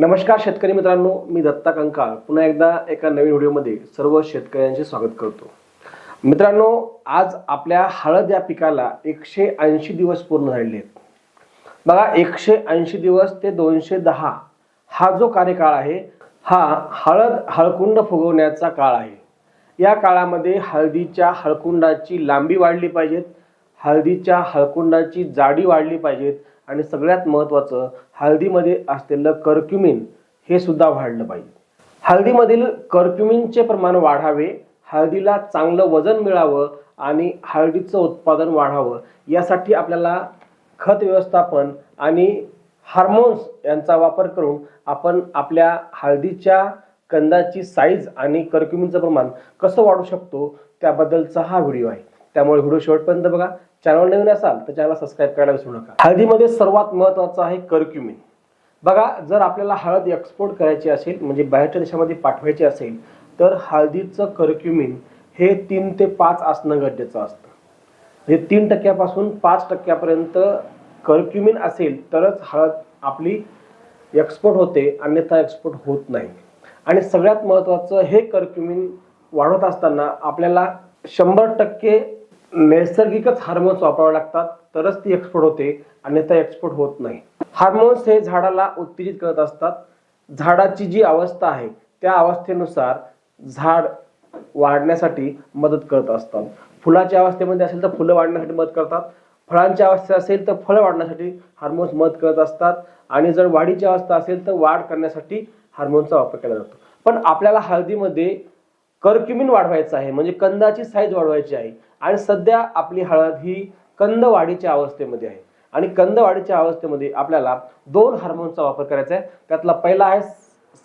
नमस्कार शेतकरी मित्रांनो मी दत्ता कंकाळ. पुन्हा एकदा एका नवीन व्हिडिओमध्ये सर्व शेतकऱ्यांचे स्वागत करतो. मित्रांनो आज आपल्या हळद या पिकाला एकशे ऐंशी दिवस पूर्ण झालेले आहेत. बघा एकशे ऐंशी दिवस ते दोनशे दहा हा जो कार्यकाळ आहे हा हळद हळकुंड फुगवण्याचा काळ आहे. या काळामध्ये हळदीच्या हळकुंडाची लांबी वाढली पाहिजेत हळदीच्या हळकुंडाची जाडी वाढली पाहिजेत आणि सगळ्यात महत्त्वाचं हळदीमध्ये असलेलं कर्क्युमिन हे सुद्धा वाढलं पाहिजे. हळदीमधील कर्क्युमिनचे प्रमाण वाढावे हळदीला चांगलं वजन मिळावं आणि हळदीचं उत्पादन वाढावं यासाठी आपल्याला खत व्यवस्थापन आणि हार्मोन्स यांचा वापर करून आपण आपल्या हळदीच्या कंदाची साईज आणि कर्क्युमिनचं प्रमाण कसं वाढू शकतो त्याबद्दलचा हा व्हिडिओ आहे. त्यामुळे व्हिडिओ शेवटपर्यंत बघा. चॅनल नवीन असाल तर चॅनल सबस्क्राईब करायला विसरू नका. हळदीमध्ये सर्वात महत्त्वाचं आहे करक्युमिन बघा जर आपल्याला हळद एक्सपोर्ट करायची असेल म्हणजे बाहेरच्या देशामध्ये पाठवायची असेल तर हळदीचं करक्युमिन हे तीन ते पाच असणं गरजेचं असतं. म्हणजे तीन टक्क्यापासून पाच टक्क्यापर्यंत करक्युमिन असेल तरच हळद आपली एक्सपोर्ट होते अन्यथा एक्सपोर्ट होत नाही. आणि सगळ्यात महत्त्वाचं हे करक्युमिन वाढवत असताना आपल्याला शंभर टक्के नैसर्गिकच हार्मोन्स वापरावे लागतात तरच ती एक्सपोर्ट होते अन्यथा एक्सपोर्ट होत नाही. हार्मोन्स हे झाडाला उत्तेजित करत असतात. झाडाची जी अवस्था आहे त्या अवस्थेनुसार झाड वाढण्यासाठी मदत करत असतात. फुलाच्या अवस्थेमध्ये असेल तर फुलं वाढण्यासाठी मदत करतात. फळांच्या अवस्था असेल तर फळं वाढण्यासाठी हार्मोन्स मदत करत असतात. आणि जर वाढीची अवस्था असेल तर वाढ करण्यासाठी हार्मोनचा वापर केला जातो. पण आपल्याला हळदीमध्ये कर्क्युमिन वाढवायचं आहे म्हणजे कंदाची साईज वाढवायची आहे. आणि सध्या आपली हळद ही कंद वाढीच्या अवस्थेमध्ये आहे. आणि कंद वाढीच्या अवस्थेमध्ये आपल्याला दोन हार्मोनचा वापर करायचा आहे. त्यातला पहिला आहे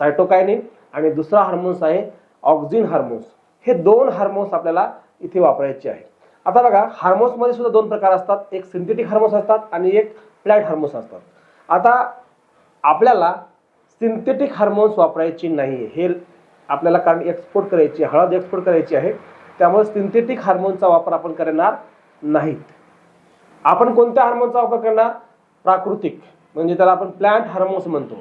सायटोकायनिन आणि दुसरा हार्मोन्स आहे ऑक्झिन हार्मोन्स हे दोन हार्मोन्स आपल्याला इथे वापरायचे आहे. आता बघा हार्मोन्समध्ये सुद्धा दोन प्रकार असतात. एक सिंथेटिक हार्मोन्स असतात आणि एक प्लॅट हार्मोन्स असतात. आता आपल्याला सिंथेटिक हार्मोन्स वापरायची नाही हे आपल्याला कारण एक्सपोर्ट करायची हळद एक्सपोर्ट करायची आहे त्यामुळे सिंथेटिक हार्मोनचा वापर आपण करणार नाहीत. आपण कोणत्या हार्मोनचा वापर करणार? प्राकृतिक. म्हणजे त्याला आपण प्लांट हार्मोन्स म्हणतो.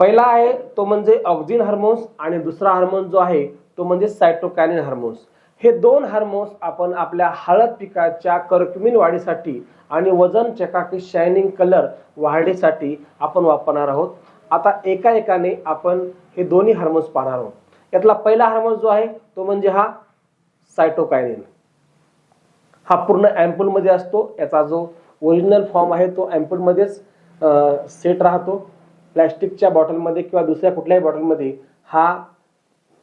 पहिला आहे तो म्हणजे ऑक्झिन हार्मोन्स आणि दुसरा हार्मोन जो आहे तो म्हणजे सायटोकॅनिन हार्मोन्स हे दोन हार्मोन्स आपण आपल्या हळद पिकाच्या कर्क्युमिन वाढीसाठी आणि वजन चकाकी शायनिंग कलर वाढीसाठी आपण वापरणार आहोत. आता एका एकाने आपण हे दोन्ही हार्मोन्स पाहणार आहोत. त्यातला पहिला हार्मोन जो आहे तो म्हणजे हा सायटोकायनिन हा पूर्ण अँपूलमध्ये असतो याचा जो ओरिजिनल फॉर्म आहे तो अँपूलमध्येच सेट राहतो. प्लॅस्टिकच्या बॉटलमध्ये किंवा दुसऱ्या कुठल्याही बॉटलमध्ये हा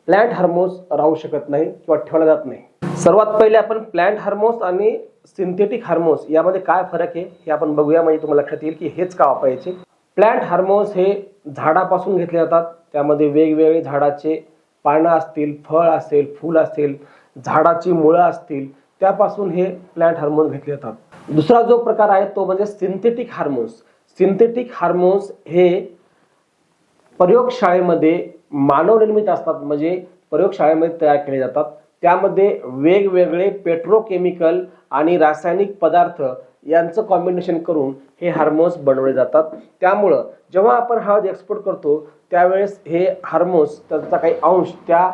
प्लॅन्ट हार्मोन्स राहू शकत नाही किंवा ठेवला जात नाही. सर्वात पहिले आपण प्लॅन्ट हार्मोन्स आणि सिंथेटिक हार्मोन्स यामध्ये काय फरक आहे हे आपण बघूया. म्हणजे तुम्हाला लक्षात येईल की हेच का वापरायचे. प्लॅन्ट हार्मोन्स हे झाडापासून घेतले जातात. त्यामध्ये वेगवेगळे झाडाचे पानं असतील फळ असेल फूल असेल झाडाची मुळं असतील त्यापासून हे प्लॅन्ट हार्मोन्स घेतले जातात. दुसरा जो प्रकार आहे तो म्हणजे सिंथेटिक हार्मोन्स सिंथेटिक हार्मोन्स हे प्रयोगशाळेमध्ये मानवनिर्मित असतात म्हणजे प्रयोगशाळेमध्ये तयार केले जातात. त्यामध्ये वेगवेगळे पेट्रोकेमिकल आणि रासायनिक पदार्थ यांचं कॉम्बिनेशन करून हे हार्मोन्स बनवले जातात. त्यामुळं जेव्हा आपण हळद एक्सपोर्ट करतो त्यावेळेस हे हार्मोन्स त्याचा काही अंश त्या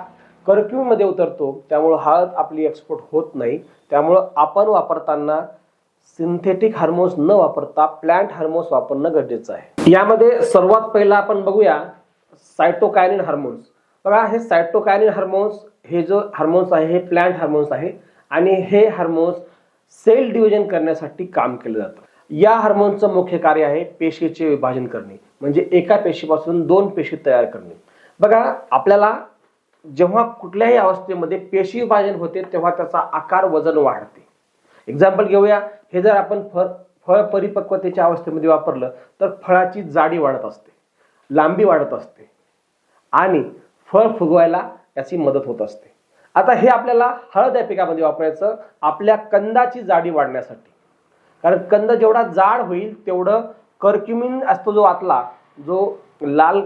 कर्क्यूमध्ये उतरतो. त्यामुळं हळद आपली एक्सपोर्ट होत नाही. त्यामुळं आपण वापरताना सिंथेटिक हार्मोन्स न वापरता प्लांट हार्मोन्स वापरणं गरजेचं आहे. यामध्ये सर्वात पहिला आपण बघूया सायटोकायनिन हार्मोन्स बघा हे सायटोकायनिन हार्मोन्स हे जो हार्मोन्स आहे हे प्लांट हार्मोन्स आहे. आणि हे हार्मोन्स सेल डिव्हिजन करण्यासाठी काम केलं जातं. या हार्मोनचं मुख्य कार्य आहे पेशीचे विभाजन करणे. म्हणजे एका पेशीपासून दोन पेशी तयार करणे. बघा आपल्याला जेव्हा कुठल्याही अवस्थेमध्ये पेशी विभाजन होते तेव्हा त्याचा आकार वजन वाढते. एक्झाम्पल घेऊया. हे जर आपण फळ फळ परिपक्वतेच्या अवस्थेमध्ये वापरलं तर फळाची जाडी वाढत असते. लांबी वाढत असते. आणि फळ फुगवायला याची मदत होत असते. आता हे आपल्याला हळद या पिकामध्ये वापरायचं आपल्या कंदाची जाडी वाढण्यासाठी. कारण कंद जेवढा जाड होईल तेवढं कर्क्युमिन असतो जो आतला जो लाल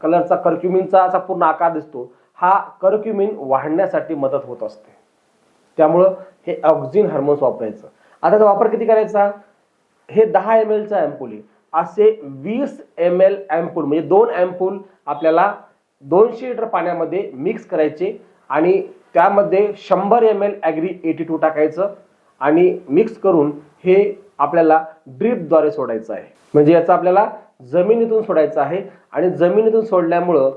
कलरचा कर्क्युमिनचा असा पूर्ण आकार दिसतो हा कर्क्युमिन वाढण्यासाठी मदत होत असते. त्यामुळं हे ऑक्झिन हार्मोन्स वापरायचं. आता त्याचा वापर किती करायचा? हे दहा एम एलचा अँपोली असे वीस एम एल अँपूल म्हणजे दोन अँपूल आपल्याला दोनशे लिटर पाण्यामध्ये मिक्स करायचे. आणि त्यामध्ये शंभर M L agri eighty two टाकायचं आणि मिक्स करून हे आपल्याला ड्रीपद्वारे सोडायचं आहे. म्हणजे याचं आपल्याला जमिनीतून सोडायचं आहे आणि जमिनीतून सोडल्यामुळं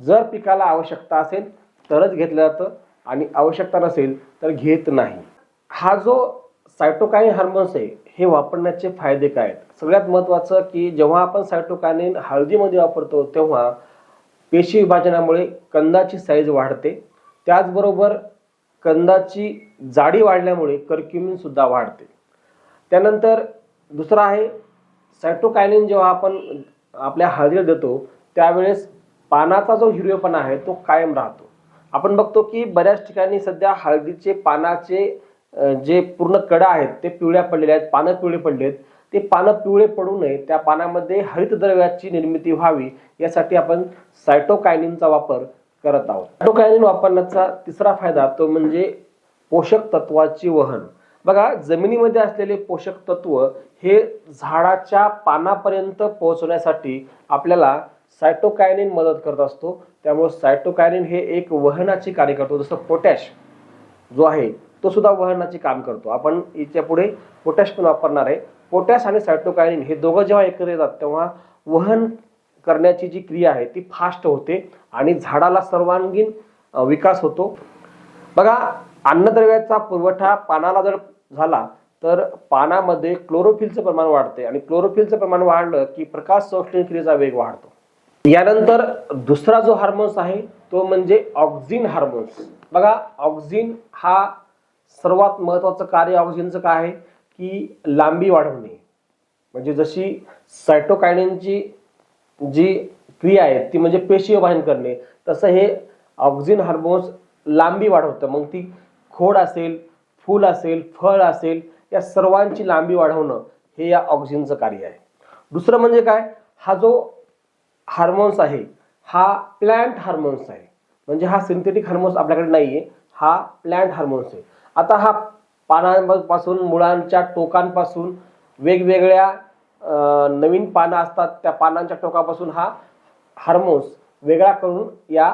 जर पिकाला आवश्यकता असेल तरच घेतलं जातं आणि आवश्यकता नसेल तर घेत नाही. हा जो सायटोकाईन हार्मोन्स आहे हे वापरण्याचे फायदे काय आहेत? सगळ्यात महत्त्वाचं की जेव्हा आपण सायटोकानिन हळदीमध्ये वापरतो तेव्हा पेशी विभाजनामुळे कंदाची साईज वाढते. त्याचबरोबर कंदाची जाडी वाढल्यामुळे कर्क्युमिन सुद्धा वाढते. त्यानंतर दुसरं आहे सायटोकायनिन जेव्हा आपण आपल्या हळदीला देतो त्यावेळेस पानाचा जो हिरवेपणा आहे तो कायम राहतो. आपण बघतो की बऱ्याच ठिकाणी सध्या हळदीचे पानाचे जे पूर्ण कडा आहेत ते पिवळ्या पडलेले आहेत पानं पिवळे पडले आहेत. ते पानं पिवळे पडू नये त्या पानामध्ये हरितद्रव्याची निर्मिती व्हावी यासाठी आपण सायटोकायनिनचा वापर करत आहोत. सायटोकायनिन वापरण्याचा तिसरा फायदा तो म्हणजे पोषक तत्वाची वहन. बघा जमिनीमध्ये असलेले पोषक तत्व हे झाडाच्या पानापर्यंत पोहोचवण्यासाठी आपल्याला सायटोकायनिन मदत करत असतो. त्यामुळे सायटोकायनिन हे एक वहनाचे कार्य करतो. जसं पोटॅश जो आहे तो सुद्धा वहनाचे काम करतो. आपण याच्यापुढे पोटॅश पण वापरणार आहे. पोटॅश आणि सायटोकायनिन हे दोघं जेव्हा एकत्र येतात तेव्हा वहन करण्याची जी क्रिया आहे ती फास्ट होते आणि झाडाला सर्वांगीण विकास होतो. बघा अन्नद्रव्याचा पुरवठा पानाला जर झाला तर पानामध्ये क्लोरोफिलचं प्रमाण वाढते आणि क्लोरोफिलचं प्रमाण वाढलं की प्रकाश संश्लेषण क्रियेचा वेग वाढतो. यानंतर दुसरा जो हार्मोन्स आहे तो म्हणजे ऑक्झिन हार्मोन्स बघा ऑक्झिन हा सर्वात महत्वाचं कार्य ऑक्झिनचं काय आहे? की लांबी वाढवणे. म्हणजे जशी सायटोकायनची जी क्रिया आहे ती म्हणजे पेशीय वाहन करणे तसं हे ऑक्झिन हार्मोन्स लांबी वाढवतं. मग ती खोड असेल फूल असेल फळ असेल या सर्वांची लांबी वाढवणं हे या ऑक्झिनचं कार्य आहे. दुसरं म्हणजे काय? हा जो हार्मोन्स आहे हा प्लॅन्ट हार्मोन्स आहे. म्हणजे हा सिंथेटिक हार्मोन्स आपल्याकडे नाही आहे हा प्लॅन्ट हार्मोन्स आहे. आता हा पानांपासून मुळांच्या टोकांपासून वेगवेगळ्या नवीन पानं असतात त्या पानांच्या टोकापासून हा हार्मोन्स वेगळा करून या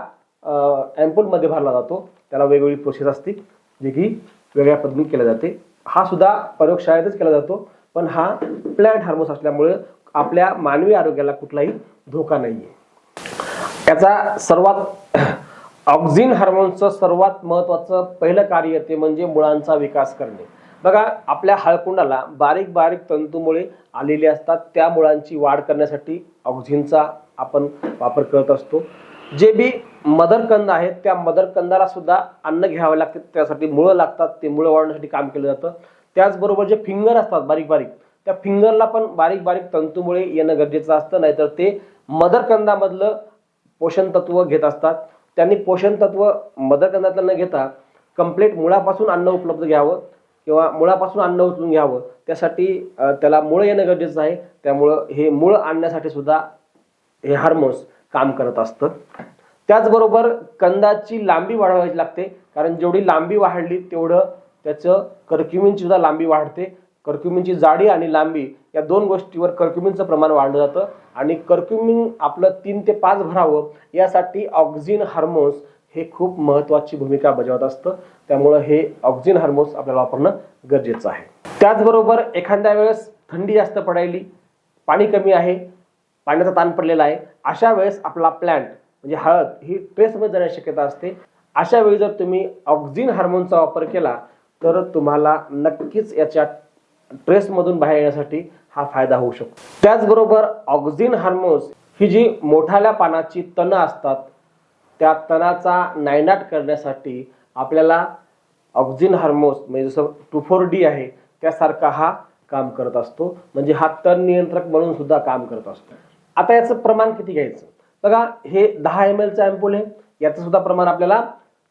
ॲम्पूलमध्ये भरला जातो. त्याला वेगवेगळी प्रोसेस असते जे की वेगळ्या पद्धतीने केल्या जाते. हा सुद्धा प्रयोगशाळेतच केला जातो पण हा प्लॅन्ट हार्मोन्स असल्यामुळे आपल्या मानवी आरोग्याला कुठलाही धोका नाही आहे याचा सर्वात ऑक्झिन हार्मोन्सचं सर्वात महत्त्वाचं पहिलं कार्य ते म्हणजे मुळांचा विकास करणे. बघा आपल्या हळकुंडाला बारीक बारीक तंतूमुळे आलेले असतात. त्या मुळांची वाढ करण्यासाठी ऑक्झिनचा आपण वापर करत असतो. जे बी मदरकंद आहेत त्या मदरकंदाला सुद्धा अन्न घ्यावं लागते. त्यासाठी मुळं लागतात. ते मुळं वाढवण्यासाठी काम केलं जातं. त्याचबरोबर जे फिंगर असतात बारीक बारीक त्या फिंगरला पण बारीक बारीक तंतूमुळे येणं गरजेचं असतं. नाहीतर ते मदरकंदामधलं पोषण तत्व घेत असतात. त्यांनी पोषण तत्व मदरकंदातलं न घेता कंप्लीट मुळापासून अन्न उपलब्ध घ्यावं. किंवा मुळापासून अन्न उचलून घ्यावं त्यासाठी त्याला मुळं येणं गरजेचं आहे. त्यामुळं हे मूळ आणण्यासाठी सुद्धा हे हार्मोन्स काम करत असतं. त्याचबरोबर कंदाची लांबी वाढवायची लागते. कारण जेवढी लांबी वाढली तेवढं त्याचं कर्क्युमिनची सुद्धा लांबी वाढते. कर्क्युमिनची जाडी आणि लांबी या दोन गोष्टीवर कर्क्युमिनचं प्रमाण वाढलं जातं. आणि कर्क्युमिन आपलं तीन ते पाच भरावं यासाठी ऑक्झिन हार्मोन्स हे खूप महत्त्वाची भूमिका बजावत असतं. त्यामुळं हे ऑक्झिन हार्मोन्स आपल्याला वापरणं गरजेचं आहे. त्याचबरोबर एखाद्या वेळेस थंडी जास्त पडायली पाणी कमी आहे पाण्याचा ताण पडलेला आहे अशा वेळेस आपला प्लॅन्ट म्हणजे हळद ही ट्रेसमध्ये जाण्याची शक्यता असते. अशा वेळी जर तुम्ही ऑक्झिन हार्मोनचा वापर केला तर तुम्हाला नक्कीच याच्या ट्रेसमधून बाहेर येण्यासाठी हा फायदा होऊ शकतो. त्याचबरोबर ऑक्झिन हार्मोन्स ही जी मोठाल्या पानाची तणं असतात त्या तणाचा नायनाट करण्यासाठी आपल्याला ऑक्झिन हार्मोन्स म्हणजे जसं टू फोर डी आहे त्यासारखा हा काम करत असतो. म्हणजे हा तण नियंत्रक म्हणून सुद्धा काम करत असतो. आता याचं प्रमाण किती घ्यायचं? बघा हे दहा एम एलचं अँपोल आहे. याचं सुद्धा प्रमाण आपल्याला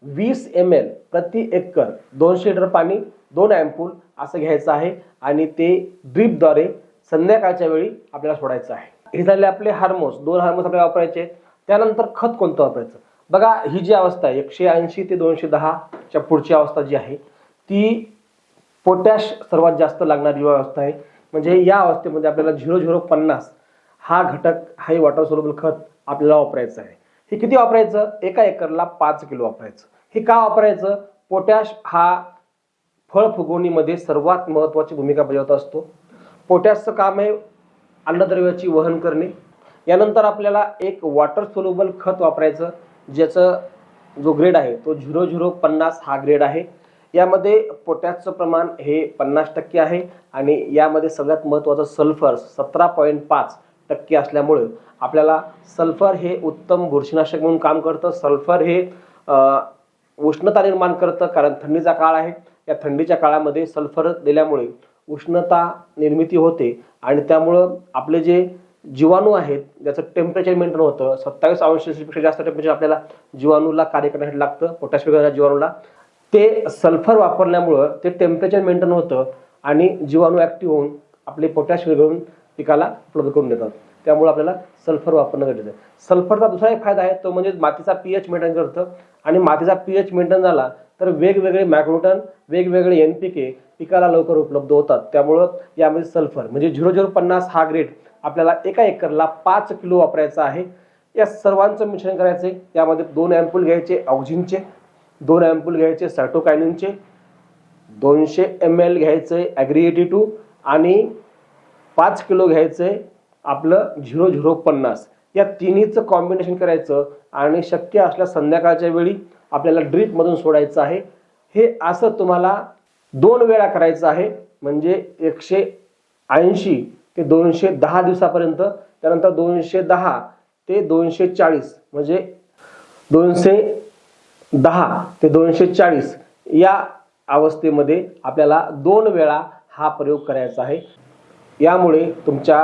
वीस एम एल प्रति एकर दोनशे लिटर पाणी दोन अँपूल असं घ्यायचं आहे. आणि ते ड्रीपद्वारे संध्याकाळच्या वेळी आपल्याला सोडायचं आहे. हे झाले आपले हार्मोन्स दोन हार्मोन्स आपल्याला वापरायचे त्यानंतर खत कोणतं वापरायचं? बघा ही जी अवस्था आहे एकशे ऐंशी ते दोनशे दहाच्या पुढची अवस्था जी आहे ती पोटॅश सर्वात जास्त लागणारी अवस्था आहे. म्हणजे या अवस्थेमध्ये आपल्याला झिरो झिरो पन्नास हा घटक हा वॉटर सोल्युबल खत आपल्याला वापरायचं आहे. हे किती वापरायचं? एका एकरला पाच किलो वापरायचं. हे का वापरायचं? पोटॅश हा फळ फुगवणीमध्ये सर्वात महत्त्वाची भूमिका बजावत असतो. पोटॅशचं काम आहे अन्नद्रव्याची वहन करणे. यानंतर आपल्याला एक वॉटर सोल्युबल खत वापरायचं. ज्याचं जो ग्रेड आहे तो झिरो झिरो पन्नास हा ग्रेड आहे. यामध्ये पोटॅशचं प्रमाण हे पन्नास टक्के आहे आणि यामध्ये सगळ्यात महत्त्वाचं सल्फर सतरा पॉईंट पाच टक्के असल्यामुळं आपल्याला सल्फर हे उत्तम बुरशीनाशक म्हणून काम करतं. सल्फर हे उष्णता निर्माण करतं कारण थंडीचा काळ आहे. या थंडीच्या काळामध्ये सल्फर दिल्यामुळे उष्णता निर्मिती होते आणि त्यामुळं आपले जे जीवाणू आहेत ज्याचं टेम्परेचर मेंटेन होतं सत्तावीस अंशपेक्षा जास्त टेम्परेचर आपल्याला जीवाणूला कार्य करण्यासाठी लागतं पोटॅश वगैरे जीवाणूला. ते सल्फर वापरल्यामुळं ते टेम्परेचर मेंटेन होतं आणि जीवाणू ॲक्टिव्ह होऊन आपले पोटॅश विरघळून पिकाला उपलब्ध करून देतात. त्यामुळे आपल्याला सल्फर वापरणं गरजेचं आहे. सल्फरचा दुसरा एक फायदा आहे तो म्हणजे मातीचा पीएच मेंटेन करतं आणि मातीचा पीएच मेंटेन झाला तर वेगवेगळे मॅग्रोटन वेगवेगळे एन पी के पिकाला लवकर उपलब्ध होतात. त्यामुळं यामध्ये सल्फर म्हणजे झिरो झिरो पन्नास हा ग्रेड आपल्याला एका एकरला पाच किलो वापरायचा आहे. या सर्वांचं मिश्रण करायचे यामध्ये दोन ॲम्पूल घ्यायचे ऑक्झिनचे दोन ॲम्पूल घ्यायचे सॅटोकायनिनचे दोनशे एम एल घ्यायचे ॲग्रिएटी टू आणि पाच किलो घ्यायचे आपलं झिरो झिरो पन्नास. या तिन्हीचं कॉम्बिनेशन करायचं आणि शक्य असल्यास संध्याकाळच्या वेळी आपल्याला ड्रीपमधून सोडायचं आहे. हे असं तुम्हाला दोन वेळा करायचं आहे. म्हणजे एकशे ऐंशी ते दोनशे दहा दिवसापर्यंत त्यानंतर दोनशे दहा ते दोनशे चाळीस म्हणजे दोनशे दहा ते दोनशे चाळीस या अवस्थेमध्ये आपल्याला दोन वेळा हा प्रयोग करायचा आहे. यामुळे तुमच्या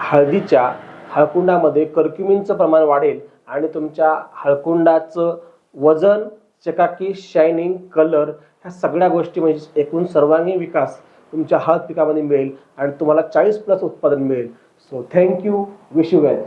हळदीच्या हळकुंडामध्ये कर्क्युमिनचं प्रमाण वाढेल आणि तुमच्या हळकुंडाचं वजन चकाकी शायनिंग कलर ह्या सगळ्या गोष्टी म्हणजे एकूण सर्वांगीण विकास तुमच्या हळद पिकामध्ये मिळेल आणि तुम्हाला चाळीस प्लस उत्पादन मिळेल. So thank you wish you well